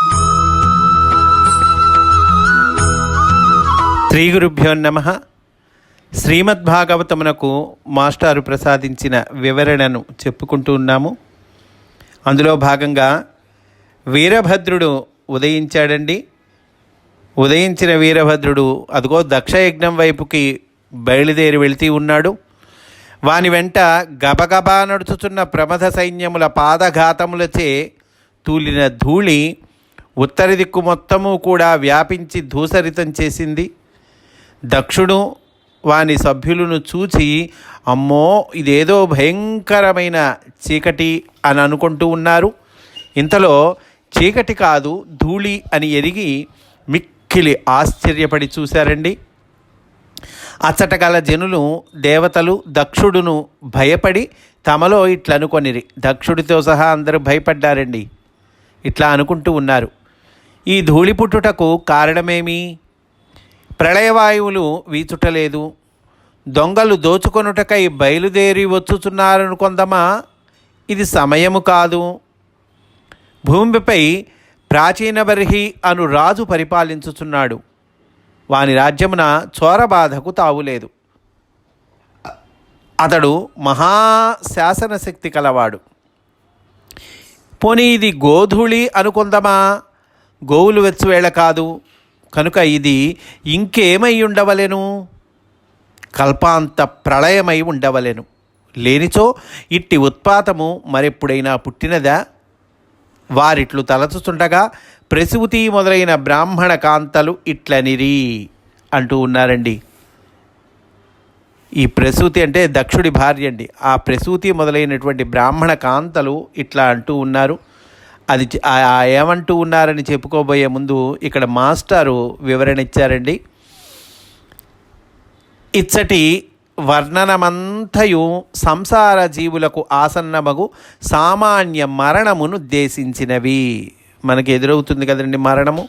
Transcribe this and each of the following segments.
శ్రీ గురుభ్యో నమ. శ్రీమద్భాగవతమునకు మాస్టారు ప్రసాదించిన వివరణను చెప్పుకుంటూ ఉన్నాము. అందులో భాగంగా వీరభద్రుడు ఉదయించాడండి. ఉదయించిన వీరభద్రుడు అదిగో దక్షయజ్ఞం వైపుకి బయలుదేరి వెళుతూ ఉన్నాడు. వాని వెంట గబగబా నడుచుతున్న ప్రమథ సైన్యముల పాదఘాతములచే తూలిన ధూళి ఉత్తర దిక్కు మొత్తము కూడా వ్యాపించి ధూసరితం చేసింది. దక్షుడు వాని సభ్యులను చూచి అమ్మో ఇదేదో భయంకరమైన చీకటి అని అనుకుంటూ ఉన్నారు. ఇంతలో చీకటి కాదు ధూళి అని ఎరిగి మిక్కిలి ఆశ్చర్యపడి చూశారండి. అచ్చటగల జనులు దేవతలు దక్షుడును భయపడి తమలో ఇట్లనుకొనిరి. దక్షుడితో సహా అందరూ భయపడ్డారండి. ఇట్లా అనుకుంటూ ఉన్నారు. ఈ ధూళి పుట్టుటకు కారణమేమి? ప్రళయవాయువులు వీచుటలేదు. దొంగలు దోచుకొనుటకై బయలుదేరి వచ్చుచున్నారనుకొందమా ఇది సమయము కాదు. భూమిపై ప్రాచీన బర్హి అను రాజు పరిపాలించుచున్నాడు. వాని రాజ్యమున చోరబాధకు తావులేదు. అతడు మహాశాసనశక్తి కలవాడు. పోనీ ఇది గోధూళి అనుకుందామా? గోవులు వెచ్చువేళ కాదు. కనుక ఇది ఇంకేమై ఉండవలెను? కల్పాంత ప్రళయమై ఉండవలెను. లేనిచో ఇట్టి ఉత్పాతము మరెప్పుడైనా పుట్టినదా? వారిట్లు తలచుచుండగా ప్రసూతి మొదలైన బ్రాహ్మణ కాంతలు ఇట్లనిరి అంటూ ఉన్నారండి. ఈ ప్రసూతి అంటే దక్షుడి భార్య అండి ఆ ప్రసూతి మొదలైనటువంటి బ్రాహ్మణ కాంతలు ఇట్లా అంటూ ఉన్నారు. అది ఏమంటూ ఉన్నారని చెప్పుకోబోయే ముందు ఇక్కడ మాస్టారు వివరణ ఇచ్చారండి. ఇచ్చటి వర్ణనమంతయు సంసార జీవులకు ఆసన్నమగు సామాన్య మరణమును ఉద్దేశించినవి. మనకి ఎదురవుతుంది కదండి మరణము.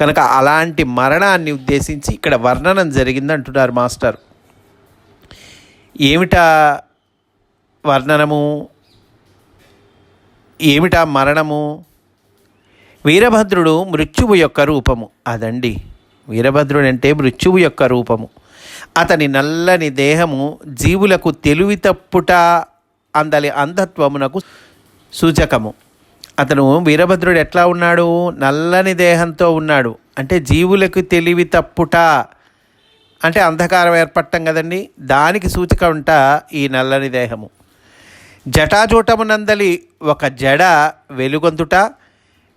కనుక అలాంటి మరణాన్ని ఉద్దేశించి ఇక్కడ వర్ణనం జరిగింది అంటున్నారు మాస్టర్. ఏమిటా వర్ణనము? ఏమిటా మరణము? వీరభద్రుడు మృత్యువు యొక్క రూపము. అదండి. వీరభద్రుడు అంటే మృత్యువు యొక్క రూపము. అతని నల్లని దేహము జీవులకు తెలివి తప్పుట అందలి అంధత్వమునకు సూచకము. అతను వీరభద్రుడు ఎట్లా ఉన్నాడు? నల్లని దేహంతో ఉన్నాడు. అంటే జీవులకు తెలివి తప్పుట అంటే అంధకారం ఏర్పడటం కదండి. దానికి సూచిక ఉంట ఈ నల్లని దేహము. జటాజూటమునందలి ఒక జడ వెలుగొందుట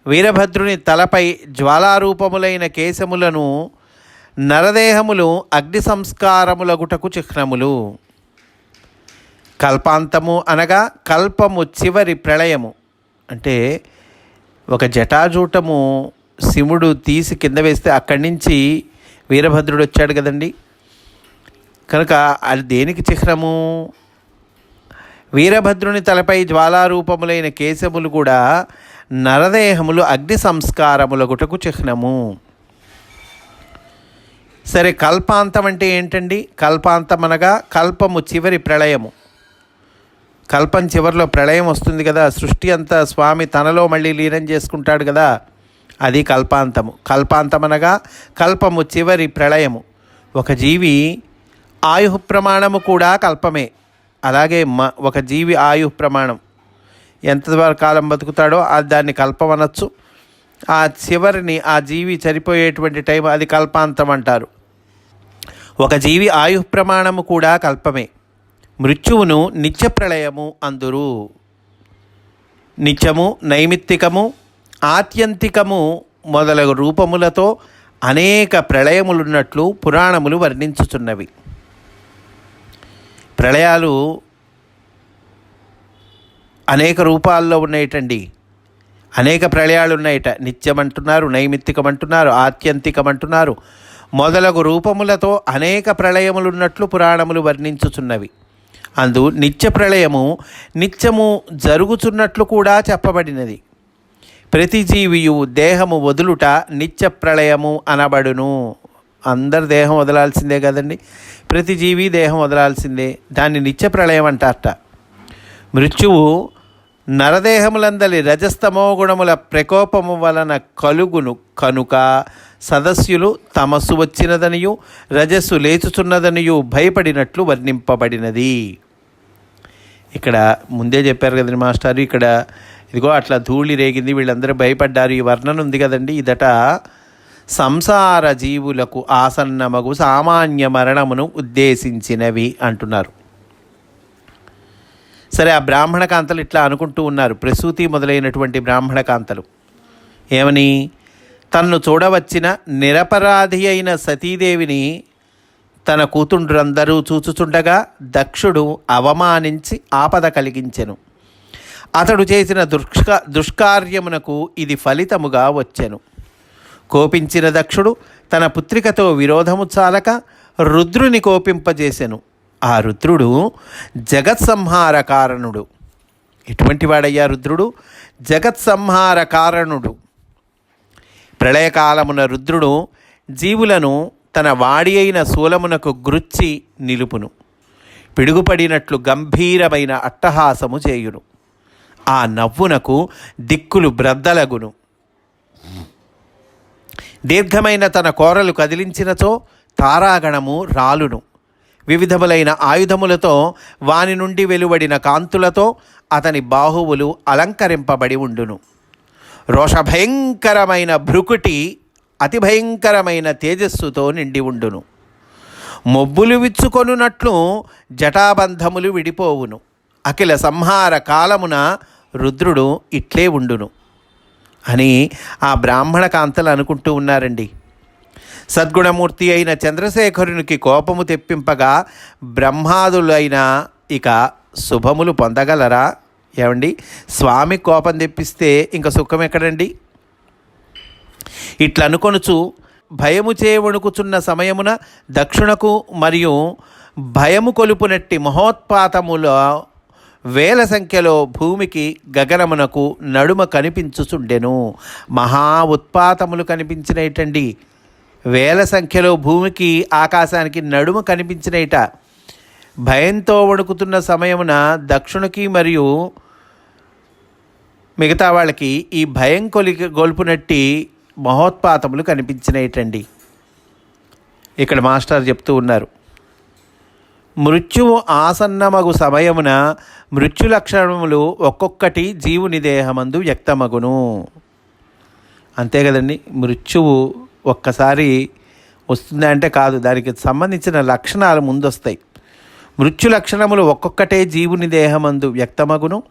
వీరభద్రుని తలపై జ్వాలారూపములైన కేశములను నరదేహములు అగ్ని సంస్కారములగుటకు చిహ్నములు. కల్పాంతము అనగా కల్పము చివరి ప్రళయము. అంటే ఒక జటాజూటము శివుడు తీసి కింద వేస్తే అక్కడి నుంచి వీరభద్రుడు వచ్చాడు కదండి. కనుక అది దేనికి చిహ్నము? వీరభద్రుని తలపై జ్వాలారూపములైన కేశములు కూడా నరదేహములు అగ్ని సంస్కారములగుటకు చిహ్నము. సరే కల్పాంతం అంటే ఏంటండి? కల్పాంతం అనగా కల్పము చివరి ప్రళయము. కల్పం చివరిలో ప్రళయం వస్తుంది కదా సృష్టి అంతా స్వామి తనలో మళ్ళీ లీనం చేసుకుంటాడు కదా అది కల్పాంతము. కల్పాంతం అనగా కల్పము చివరి ప్రళయము. ఒక జీవి ఆయు ప్రమాణము కూడా కల్పమే. అలాగే మ ఒక జీవి ఆయు ప్రమాణం. ఎంత కాలం బతుకుతాడో అది దాన్ని కల్పమనొచ్చు. ఆ చివరిని ఆ జీవి చనిపోయేటువంటి టైం అది కల్పాంతం అంటారు ఒక జీవి ఆయు ప్రమాణము కూడా కల్పమే. మృత్యువును నిత్య ప్రళయము అందురు. నిత్యము నైమిత్తికము ఆత్యంతికము మొదలగు రూపములతో అనేక ప్రళయములున్నట్లు పురాణములు వర్ణించుచున్నవి. ప్రళయాలు అనేక రూపాల్లో ఉన్నాయటండి. అనేక ప్రళయాలు ఉన్నాయట. నిత్యం అంటున్నారు నైమిత్తికం అంటున్నారు ఆత్యంతికం అంటున్నారు మొదలగు రూపములతో అనేక ప్రళయములున్నట్లు పురాణములు వర్ణించుచున్నవి. అందు నిత్య ప్రళయము నిత్యము జరుగుచున్నట్లు కూడా చెప్పబడినది. ప్రతి జీవియు దేహము వదులుట నిత్య ప్రళయము అనబడును. అందరు దేహం వదలాల్సిందే కదండి. ప్రతి జీవి దేహం వదలాల్సిందే. దాన్ని నిత్య ప్రళయం అంటారట మృత్యువు నరదేహములందలి రజస్తమో గుణముల ప్రకోపము వలన కలుగును కనుక సదస్యులు తమస్సు వచ్చినదనియు రజస్సు లేచుచున్నదనియు భయపడినట్లు వర్ణింపబడినది. ఇక్కడ ముందే చెప్పారు కదండి మాస్టారు ఇక్కడ ఇదిగో అట్లా ధూళి రేగింది వీళ్ళందరూ భయపడ్డారు ఈ వర్ణన ఉంది కదండి ఇదట సంసార జీవులకు ఆసన్నమగు సామాన్య మరణమును ఉద్దేశించినవి అంటున్నారు. సరే ఆ బ్రాహ్మణ కాంతలు ఇట్లా అనుకుంటూ ఉన్నారు. ప్రసూతి మొదలైనటువంటి బ్రాహ్మణ కాంతలు. ఏమని? తన్ను చూడవచ్చిన నిరపరాధి అయిన సతీదేవిని తన కూతుండ్రందరూ చూచుచుండగా దక్షుడు అవమానించి ఆపద కలిగించెను. అతడు చేసిన దుష్క దుష్కార్యమునకు ఇది ఫలితముగా వచ్చెను. కోపించిన దక్షుడు తన పుత్రికతో విరోధము చాలక రుద్రుని కోపింపజేసెను. ఆ రుద్రుడు జగత్సంహార కారణుడు. ఎటువంటి వాడయ్యా రుద్రుడు? జగత్సంహార కారణుడు. ప్రళయకాలమున రుద్రుడు జీవులను తన వాడి అయిన శూలమునకు గృచ్చి నిలుపును. పిడుగుపడినట్లు గంభీరమైన అట్టహాసము చేయును. ఆ నవ్వునకు దిక్కులు బ్రద్దలగును. దీర్ఘమైన తన కోరలు కదిలించినచో తారాగణము రాలును. వివిధములైన ఆయుధములతో వాని నుండి వెలువడిన కాంతులతో అతని బాహువులు అలంకరింపబడి ఉండును. రోషభయంకరమైన భృకుటి అతి భయంకరమైన తేజస్సుతో నిండి ఉండును. మొబ్బులు విచ్చుకొనున్నట్లు జటాబంధములు విడిపోవును. అఖిల సంహార కాలమున రుద్రుడు ఇట్లే ఉండును. అని ఆ బ్రాహ్మణ కాంతలు అనుకుంటూ ఉన్నారండి. సద్గుణమూర్తి అయిన చంద్రశేఖరునికి కోపము తెప్పింపగా బ్రహ్మాదులైన ఇక శుభములు పొందగలరా? ఏమండి? స్వామి కోపం తెప్పిస్తే ఇంక సుఖం ఎక్కడండి? ఇట్లనుకొనుచు భయము చేయవణుకుచున్న సమయమున దక్షిణకు మరియు భయము కొలుపునట్టి మహోత్పాతములో వేల సంఖ్యలో భూమికి గగనమునకు నడుమ కనిపించుచుండెను. మహా ఉత్పాతములు కనిపించినటండి వేల సంఖ్యలో భూమికి ఆకాశానికి నడుమ కనిపించినట భయంతో వణుకుతున్న సమయమున దక్షిణకి మరియు మిగతా వాళ్ళకి ఈ భయం కొలి గొల్పునట్టి మహోత్పాతములు కనిపించినటండి ఇక్కడ మాస్టర్ చెప్తూ ఉన్నారు. మృత్యువు ఆసన్నమగు సమయమున మృత్యు లక్షణములు ఒక్కొక్కటి జీవుని దేహమందు వ్యక్తమగును. అంతే కదండి మృత్యువు ఒక్కసారి వస్తుందంటే కాదు దానికి సంబంధించిన లక్షణాలు ముందొస్తాయి. మృత్యు లక్షణములు ఒక్కొక్కటే జీవుని దేహమందు వ్యక్తమగును.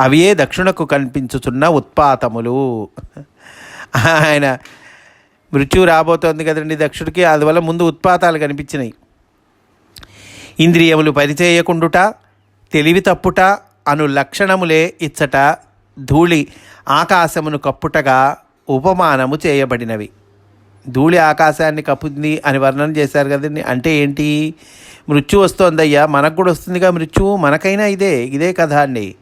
అవియే దక్షిణకు కనిపించుచున్న ఉత్పాతములు. ఆయన మృత్యు రాబోతోంది కదండి దక్షుడికి అందువల్ల ముందు ఉత్పాతాలు కనిపించినాయి. ఇంద్రియములు పనిచేయకుండుట తెలివి తప్పుట అను లక్షణములే ఇచ్చట ధూళి ఆకాశమును కప్పుటగా ఉపమానము చేయబడినవి. ధూళి ఆకాశాన్ని కప్పుతుంది అని వర్ణన చేశారు కదండి అంటే ఏంటి? మృత్యు వస్తోందయ్యా మనకు కూడా వస్తుందిగా మృత్యువు మనకైనా ఇదే ఇదే కథ అండి.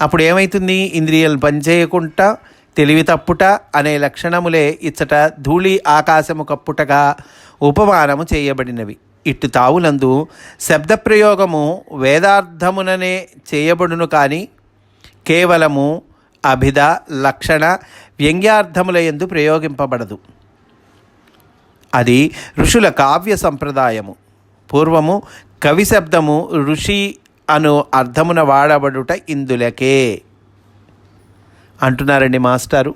అప్పుడు ఏమవుతుంది ఇంద్రియాలు పనిచేయకుండా తెలివి తప్పుట అనే లక్షణములే ఇచ్చట ధూళి ఆకాశము కప్పుటగా ఉపమానము చేయబడినవి. ఇట్టు తావులందు శబ్దప్రయోగము వేదార్థముననే చేయబడును కానీ కేవలము అభిధ లక్షణ వ్యంగ్యార్థముల ఎందు ప్రయోగింపబడదు. అది ఋషుల కావ్య సంప్రదాయము. పూర్వము కవి శబ్దము ఋషి అను అర్థమున వాడబడుట ఇందులకే. అంటున్నారండి మాస్టారు.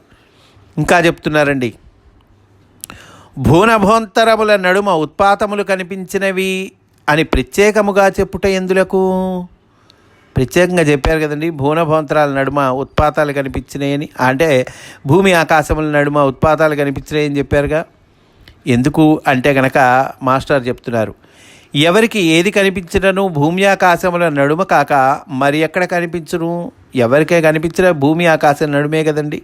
ఇంకా చెప్తున్నారండి. భూనభోంతరముల నడుమ ఉత్పాతములు కనిపించినవి అని ప్రత్యేకముగా చెప్పుట ఎందులకు? ప్రత్యేకంగా చెప్పారు కదండి భూనభోంతరాల నడుమ ఉత్పాతాలు కనిపించినాయని అంటే భూమి ఆకాశముల నడుమ ఉత్పాతాలు కనిపించినాయని చెప్పారుగా. ఎందుకు? అంటే గనక మాస్టర్ చెప్తున్నారు ఎవరికి ఏది కనిపించినను భూమి ఆకాశముల నడుమ కాక మరి ఎక్కడ కనిపించను? ఎవరికే కనిపించిన భూమి ఆకాశం నడుమే కదండి.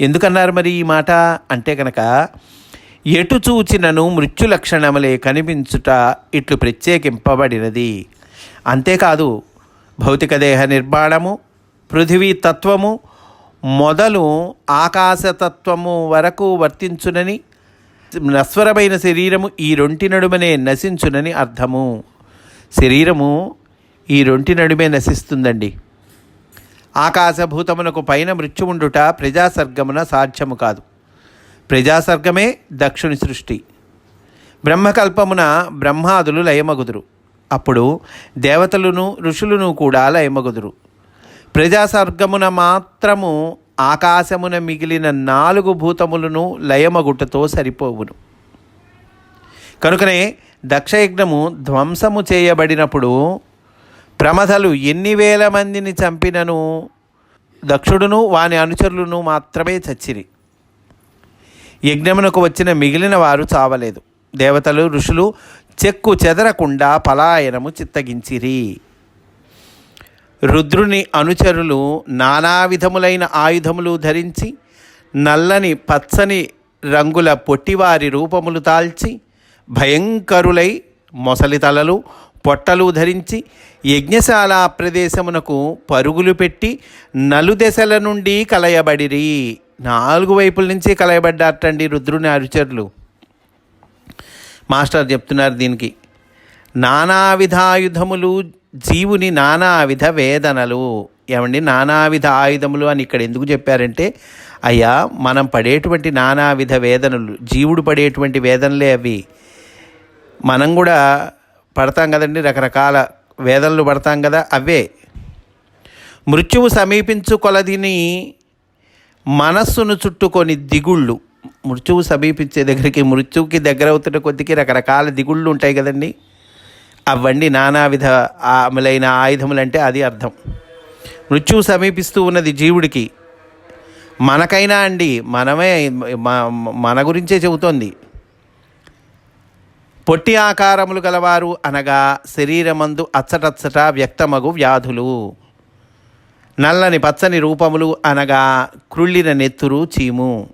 ఎందుకన్నారు మరి ఈ మాట? అంటే కనుక ఎటు చూచినను మృత్యు లక్షణములే కనిపించుట ఇట్లు ప్రత్యేకింపబడినది. అంతేకాదు భౌతిక దేహ నిర్మాణము పృథివీ తత్వము మొదలు ఆకాశతత్వము వరకు వర్తించునని నస్వరమైన శరీరము ఈ రొంటి నడుమనే నశించునని అర్థము. శరీరము ఈ రొంటి నడుమే నశిస్తుందండి. ఆకాశభూతమునకు పైన మృత్యువుండుట ప్రజాసర్గమున సాధ్యము కాదు. ప్రజాసర్గమే దక్షుని సృష్టి. బ్రహ్మకల్పమున బ్రహ్మాదులు లయమగుదురు. అప్పుడు దేవతలను ఋషులను కూడా లయమగుదురు. ప్రజాసర్గమున మాత్రము ఆకాశమున మిగిలిన నాలుగు భూతములను లయమగుటతో సరిపోవును. కనుకనే దక్షయజ్ఞము ధ్వంసము చేయబడినప్పుడు ప్రమథలు ఎన్ని వేల మందిని చంపినను దక్షుడును వాని అనుచరులను మాత్రమే చచ్చిరి. యజ్ఞమునకు వచ్చిన మిగిలిన వారు చావలేదు. దేవతలు ఋషులు చెక్కు చెదరకుండా పలాయనము చిత్తగించిరి. రుద్రుని అనుచరులు నానా విధములైన ఆయుధములు ధరించి నల్లని పచ్చని రంగుల పొట్టివారి రూపములు తాల్చి భయంకరులై మొసలి తలలు పొట్టలు ధరించి యజ్ఞశాల ప్రదేశమునకు పరుగులు పెట్టి నలుదెశల నుండి కలయబడిరి. నాలుగు వైపుల నుంచి కలయబడ్డారటండి రుద్రుని అనుచరులు. మాస్టర్ చెప్తున్నారు దీనికి. నానావిధ ఆయుధములు జీవుని నానావిధ వేదనలు. ఏమండి? నానావిధ ఆయుధములు అని ఇక్కడ ఎందుకు చెప్పారంటే అయ్యా మనం పడేటువంటి నానావిధ వేదనలు జీవుడు పడేటువంటి వేదనలే అవి. మనం కూడా పడతాం కదండి రకరకాల వేదనలు పడతాం కదా అవే. మృత్యువు సమీపించు కొలదిని మనస్సును చుట్టుకొని దిగుళ్ళు. మృత్యువు సమీపించే దగ్గరికి మృత్యువుకి దగ్గర అవుతున్న కొద్దికి రకరకాల దిగుళ్ళు ఉంటాయి కదండి. అవన్నీ నానావిధ ఆయుధములు ఆయుధములంటే అది అర్థం. మృత్యువు సమీపిస్తూ ఉన్నది జీవుడికి. మనకైనా అండి మనమే మన గురించే చెబుతోంది. పొట్టి ఆకారములు గలవారు అనగా శరీరమందు అచ్చటచ్చట వ్యక్తమగు వ్యాధులు. నల్లని పచ్చని రూపములు అనగా క్రుళ్ళిన నెత్తురు చీము.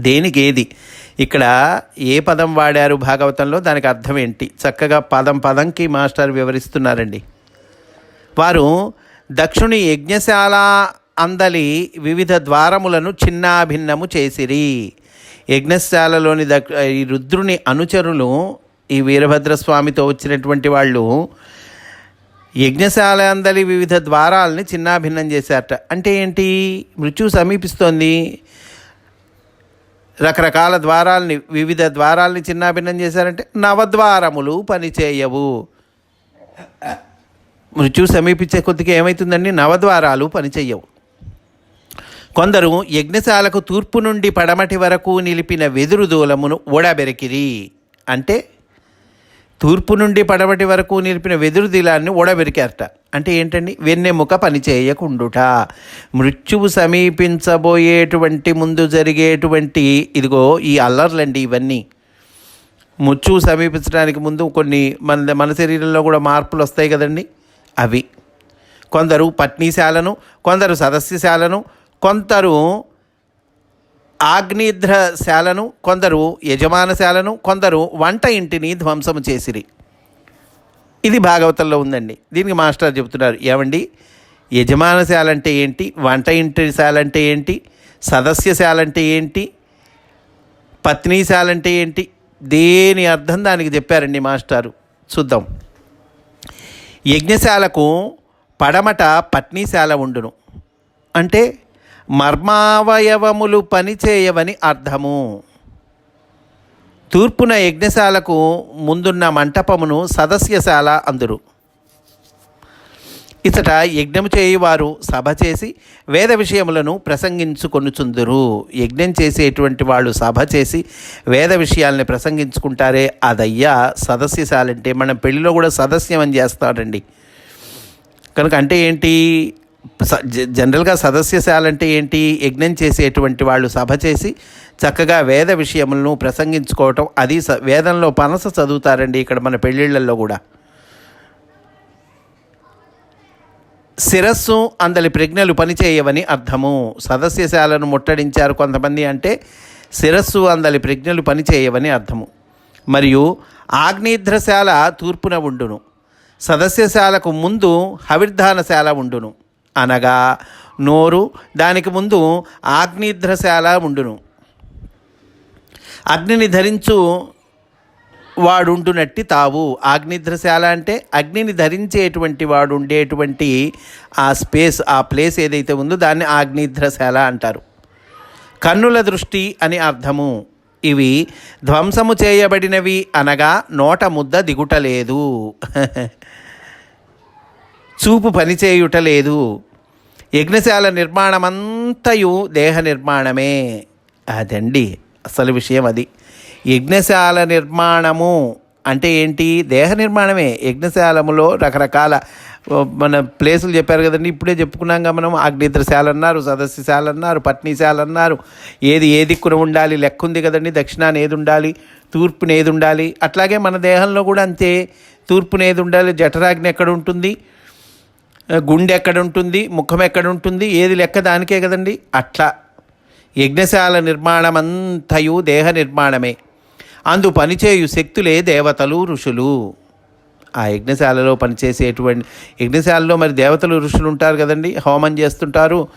దేనికేది? ఇక్కడ ఏ పదం వాడారు భాగవతంలో? దానికి అర్థం ఏంటి? చక్కగా పదం పదంకి మాస్టర్ వివరిస్తున్నారండి. వారు దక్షుని యజ్ఞశాల అందలి వివిధ ద్వారములను చిన్నాభిన్నము చేసిరి. యజ్ఞశాలలోని దక్ ఈ రుద్రుని అనుచరులు ఈ వీరభద్రస్వామితో వచ్చినటువంటి వాళ్ళు యజ్ఞశాల అందలి వివిధ ద్వారాలని చిన్నాభిన్నం చేశారట. అంటే ఏంటి? మృత్యు సమీపిస్తోంది. రకరకాల ద్వారాలని వివిధ ద్వారాలని చిన్నాభిన్నం చేశారంటే నవద్వారములు పనిచేయవు. మృత్యు సమీపించే కొద్దిగా ఏమవుతుందండి నవద్వారాలు పనిచేయవు. కొందరు యజ్ఞశాలకు తూర్పు నుండి పడమటి వరకు నిలిపిన వెదురు దూలమును ఓడబెరికిరి. అంటే తూర్పు నుండి పడమటి వరకు నిలిపిన వెదురు దిలాన్ని ఓడబెరికారట. అంటే ఏంటండి? వెన్నెముక పనిచేయకుండుట మృత్యువు సమీపించబోయేటువంటి ముందు జరిగేటువంటి ఇదిగో ఈ అల్లర్లండి ఇవన్నీ. మృత్యువు సమీపించడానికి ముందు కొన్ని మన మన శరీరంలో కూడా మార్పులు వస్తాయి కదండి? అవి. కొందరు పట్నీశాలను కొందరు సదస్యశాలను కొందరు ఆగ్నేధ్రశాలను కొందరు యజమానశాలను కొందరు వంట ఇంటిని ధ్వంసము చేసిరి. ఇది భాగవతంలో ఉందండి. దీనికి మాస్టర్ చెబుతున్నారు ఏమండి? యజమానశాల అంటే ఏంటి? వంట ఇంటిశాల అంటే ఏంటి? సదస్యశాల అంటే ఏంటి? పత్నీశాల అంటే ఏంటి? దేని అర్థం దానికి చెప్పారండి మాస్టారు చూద్దాం. యజ్ఞశాలకు పడమట పత్నీశాల ఉండును. అంటే మర్మావయవములు పనిచేయవని అర్థము. తూర్పున యజ్ఞశాలకు ముందున్న మంటపమును సదస్యశాల అందురు. ఇతట యజ్ఞము చేయువారు సభ చేసి వేద విషయములను ప్రసంగించుకొనుచుందురు. యజ్ఞం చేసేటువంటి వాళ్ళు సభ చేసి వేద విషయాల్ని ప్రసంగించుకుంటారే అదయ్యా సదస్యశాలంటే మనం పెళ్ళిలో కూడా సదస్యం అని చేస్తాడండి. కనుక అంటే ఏంటి? జనరల్గా సదస్యశాల అంటే ఏంటి? యజ్ఞం చేసేటువంటి వాళ్ళు సభ చేసి చక్కగా వేద విషయములను ప్రసంగించుకోవటం అది స- వేదంలో పనస చదువుతారండి ఇక్కడ మన పెళ్ళిళ్ళల్లో కూడా. శిరస్సు అందలి ప్రజ్ఞలు పనిచేయవని అర్థము. సదస్యశాలను ముట్టడించారు కొంతమంది అంటే శిరస్సు అందలి ప్రజ్ఞలు పనిచేయవని అర్థము. మరియు ఆగ్నేధ్రశాల తూర్పున ఉండును. సదస్యశాలకు ముందు హవిర్ధానశాల ఉండును. అనగా నోరు. దానికి ముందు ఆగ్నేధ్రశాల ఉండును. అగ్నిని ధరించు వాడుండునట్టి తావు. ఆగ్నిద్రశాల అంటే అగ్నిని ధరించేటువంటి వాడు ఉండేటువంటి ఆ స్పేస్ ఆ ప్లేస్ ఏదైతే ఉందో దాన్ని ఆగ్నిద్రశాల అంటారు. కన్నుల దృష్టి అని అర్థము. ఇవి ధ్వంసము చేయబడినవి అనగా నోట ముద్ద దిగుటలేదు. చూపు పనిచేయుట లేదు. యజ్ఞశాల నిర్మాణమంతయు దేహ నిర్మాణమే. అదండి అసలు విషయం అది. యజ్ఞశాల నిర్మాణము అంటే ఏంటి? దేహ నిర్మాణమే. యజ్ఞశాలములో రకరకాల మన ప్లేసులు చెప్పారు కదండి ఇప్పుడే చెప్పుకున్నాం కదా మనం. అగ్నిద్రశాల అన్నారు సదస్యశాల అన్నారు పట్నీశాల అన్నారు. ఏది ఏ దిక్కున ఉండాలి? లెక్క ఉంది కదండి దక్షిణాన్ని ఏది ఉండాలి? తూర్పున ఏది ఉండాలి? అట్లాగే మన దేహంలో కూడా అంతే. తూర్పున ఏది ఉండాలి? జఠరాగ్ని ఎక్కడ ఉంటుంది? గుండె ఎక్కడ ఉంటుంది ముఖం ఎక్కడ ఉంటుంది ఏది లెక్క దానికే కదండి. అట్లా యజ్ఞశాల నిర్మాణం అంతయు దేహ నిర్మాణమే. అందు పనిచేయు శక్తులే దేవతలు ఋషులు. ఆ యజ్ఞశాలలో పనిచేసేటువంటి యజ్ఞశాలలో మరి దేవతలు ఋషులు ఉంటారు కదండి. హోమం చేస్తుంటారు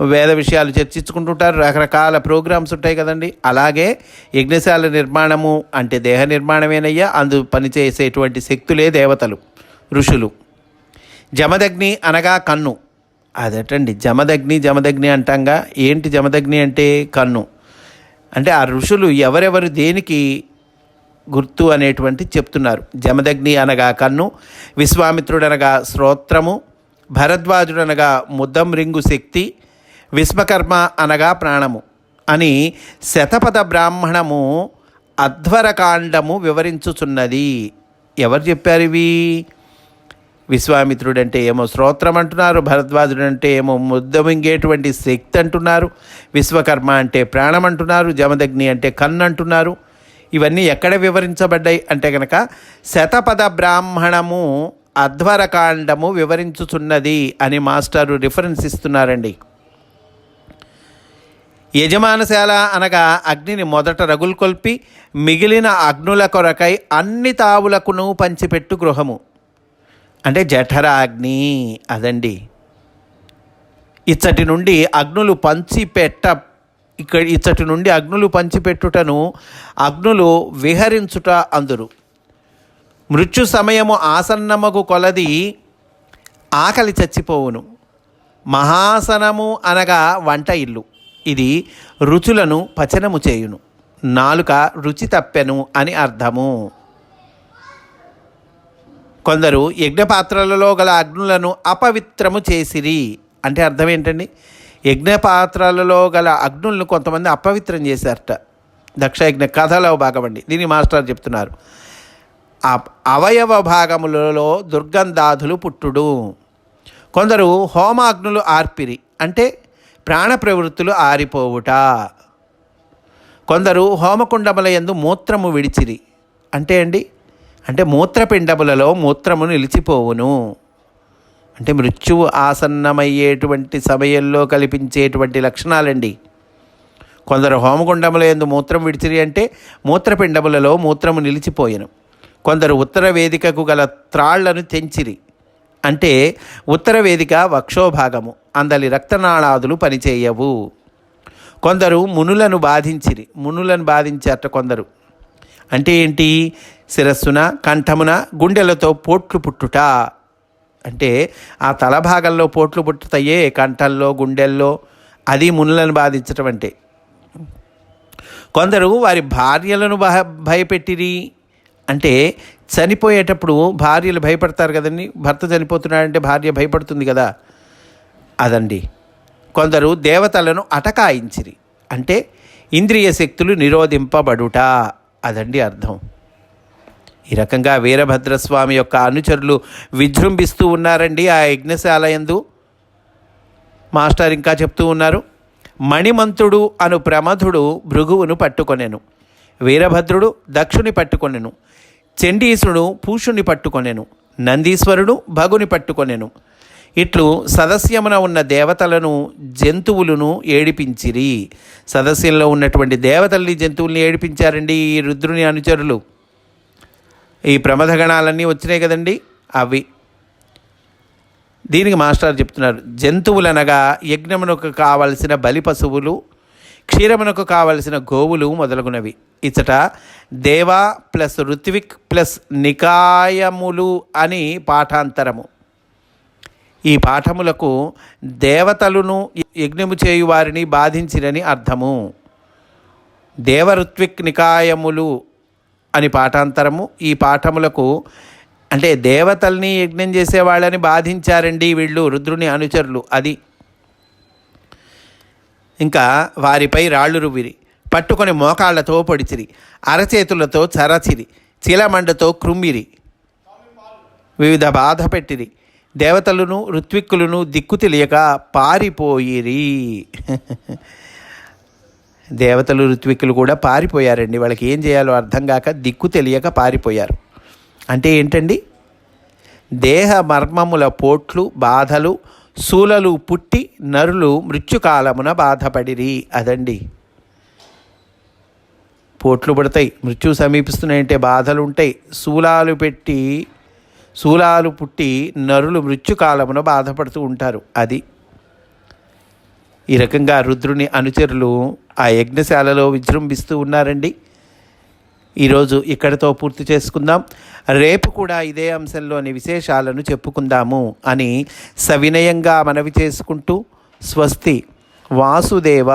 వేద విషయాలు చర్చించుకుంటుంటారు రకరకాల ప్రోగ్రామ్స్ ఉంటాయి కదండి. అలాగే యజ్ఞశాల నిర్మాణము అంటే దేహ నిర్మాణమేనయ్యా అందు పనిచేసేటువంటి శక్తులే దేవతలు ఋషులు. జమదగ్ని అనగా కన్ను. అదేటండి జమదగ్ని జమదగ్ని అంటాంగా ఏంటి జమదగ్ని అంటే కన్ను. అంటే ఆ ఋషులు ఎవరెవరు దేనికి గుర్తు అనేటువంటి చెప్తున్నారు. జమదగ్ని అనగా కన్ను విశ్వామిత్రుడు అనగా శ్రోత్రము భరద్వాజుడు అనగా ముద్దం రింగు శక్తి విశ్వకర్మ అనగా ప్రాణము అని శతపథ బ్రాహ్మణము అధ్వరకాండము వివరించుచున్నది. ఎవరు చెప్పారు ఇవి? విశ్వామిత్రుడు అంటే ఏమో శ్రోత్రం అంటున్నారు భరద్వాజుడు అంటే ఏమో ముద్దమింగేటువంటి శక్తి అంటున్నారు విశ్వకర్మ అంటే ప్రాణం అంటున్నారు జమదగ్ని అంటే కన్ను అంటున్నారు. ఇవన్నీ ఎక్కడ వివరించబడ్డాయి అంటే కనుక శతపద బ్రాహ్మణము అధ్వరకాండము వివరించుచున్నది అని మాస్టారు రిఫరెన్స్ ఇస్తున్నారండి. యజమానశాల అనగా అగ్నిని మొదట రగులు కొల్పి మిగిలిన అగ్నుల కొరకై అన్ని తావులకును పంచిపెట్టు గృహము. అంటే జఠరాగ్ని అదండి. ఇచ్చటి నుండి అగ్నులు పంచిపెట్ట ఇక్కడ ఇచ్చటి నుండి అగ్నులు పంచిపెట్టుటను అగ్నులు విహరించుట అందురు. మృత్యు సమయము ఆసన్నమగు కొలది ఆకలి చచ్చిపోవును. మహాసనము అనగా వంట ఇల్లు. ఇది రుచులను పచనము చేయును. నాలుక రుచి తప్పెను అని అర్థము. కొందరు యజ్ఞపాత్రలలో గల అగ్నులను అపవిత్రము చేసిరి. అంటే అర్థం ఏంటండి? యజ్ఞపాత్రలలో గల అగ్నులను కొంతమంది అపవిత్రం చేశారట. దక్షయజ్ఞ కథలో భాగమండి. దీన్ని మాస్టర్ చెప్తున్నారు. అవయవ భాగములలో దుర్గంధాధులు పుట్టుడు. కొందరు హోమాగ్నులు ఆర్పిరి. అంటే ప్రాణ ప్రవృత్తులు ఆరిపోవుట. కొందరు హోమకుండముల యందు మూత్రము విడిచిరి. అంటే అండి? అంటే మూత్రపిండములలో మూత్రము నిలిచిపోవును. అంటే మృత్యువు ఆసన్నమయ్యేటువంటి సమయంలో కల్పించేటువంటి లక్షణాలండి. కొందరు హోమగుండముల ఎందు మూత్రం విడిచిరి అంటే మూత్రపిండములలో మూత్రము నిలిచిపోయెను. కొందరు ఉత్తర వేదికకు గల త్రాళ్ళను తెంచిరి. అంటే ఉత్తర వేదిక వక్షోభాగము అందలి రక్తనాళాదులు పనిచేయవు. కొందరు మునులను బాధించిరి. మునులను బాధించారట కొందరు. అంటే ఏంటి? శిరస్సున కంఠమున గుండెలతో పోట్లు పుట్టుట. అంటే ఆ తల భాగంలో పోట్లు పుట్టుతాయే కంఠంలో గుండెల్లో అది మునులను బాధించటం అంటే. కొందరు వారి భార్యలను భయ భయపెట్టిరి. అంటే చనిపోయేటప్పుడు భార్యలు భయపడతారు కదండి. భర్త చనిపోతున్నాడంటే భార్య భయపడుతుంది కదా. అదండి. కొందరు దేవతలను అటకాయించిరి. అంటే ఇంద్రియ శక్తులు నిరోధింపబడుట. అదండి అర్థం. ఈ రకంగా వీరభద్రస్వామి యొక్క అనుచరులు విజృంభిస్తూ ఉన్నారండి ఆ యజ్ఞశాలయందు మాస్టర్ ఇంకా చెప్తూ ఉన్నారు మణిమంతుడు అను ప్రమథుడు భృగువును పట్టుకొనెను వీరభద్రుడు దక్షుని పట్టుకొనెను చండీసుడు పూషుని పట్టుకొనెను నందీశ్వరుడు భగుని పట్టుకొనెను. ఇట్లు సదస్యమున ఉన్న దేవతలను జంతువులను ఏడిపించిరి. సదస్యంలో ఉన్నటువంటి దేవతల్ని జంతువుల్ని ఏడిపించారండి ఈ రుద్రుని అనుచరులు. ఈ ప్రమథగణాలన్నీ వచ్చినాయి కదండి? అవి. దీనికి మాస్టర్ చెప్తున్నారు జంతువులనగా యజ్ఞమునకు కావలసిన బలి పశువులు క్షీరమునకు కావలసిన గోవులు మొదలగునవి. ఇచ్చట దేవా ప్లస్ ఋత్విక్ ప్లస్ నికాయములు అని పాఠాంతరము. ఈ పాఠములకు దేవతలను యజ్ఞము చేయు వారిని బాధించిరని అర్థము. దేవఋత్విక్ నికాయములు అని పాఠాంతరము. ఈ పాఠములకు అంటే దేవతల్ని యజ్ఞం చేసే వాళ్ళని బాధించారండి వీళ్ళు రుద్రుని అనుచరులు. అది ఇంకా వారిపై రాళ్ళు రువ్విరి పట్టుకొని మోకాళ్ళతో పొడిచిరి అరచేతులతో చరచిరి చీలమండతో కృమ్మిరి వివిధ బాధ పెట్టిరి దేవతలను ఋత్విక్కులను దిక్కు తెలియక పారిపోయిరి. దేవతలు ఋత్విక్కులు కూడా పారిపోయారండి. వాళ్ళకి ఏం చేయాలో అర్థం కాక దిక్కు తెలియక పారిపోయారు. అంటే ఏంటండి? దేహ మర్మముల పోట్లు బాధలు శూలలు పుట్టి నరులు మృత్యుకాలమున బాధపడిరి. అదండి. పోట్లు పడతాయి. మృత్యు సమీపిస్తున్నాయంటే బాధలు ఉంటాయి. శూలాలు పెట్టి శూలాలు పుట్టి నరులు మృత్యుకాలమున బాధపడుతూ ఉంటారు. అది ఈ రకంగా రుద్రుని అనుచరులు ఆ యజ్ఞశాలలో విజృంభిస్తూ ఉన్నారండి. ఈరోజు ఇక్కడితో పూర్తి చేసుకుందాం. రేపు కూడా ఇదే అంశంలోని విశేషాలను చెప్పుకుందాము అని సవినయంగా మనవి చేసుకుంటూ స్వస్తి వాసుదేవ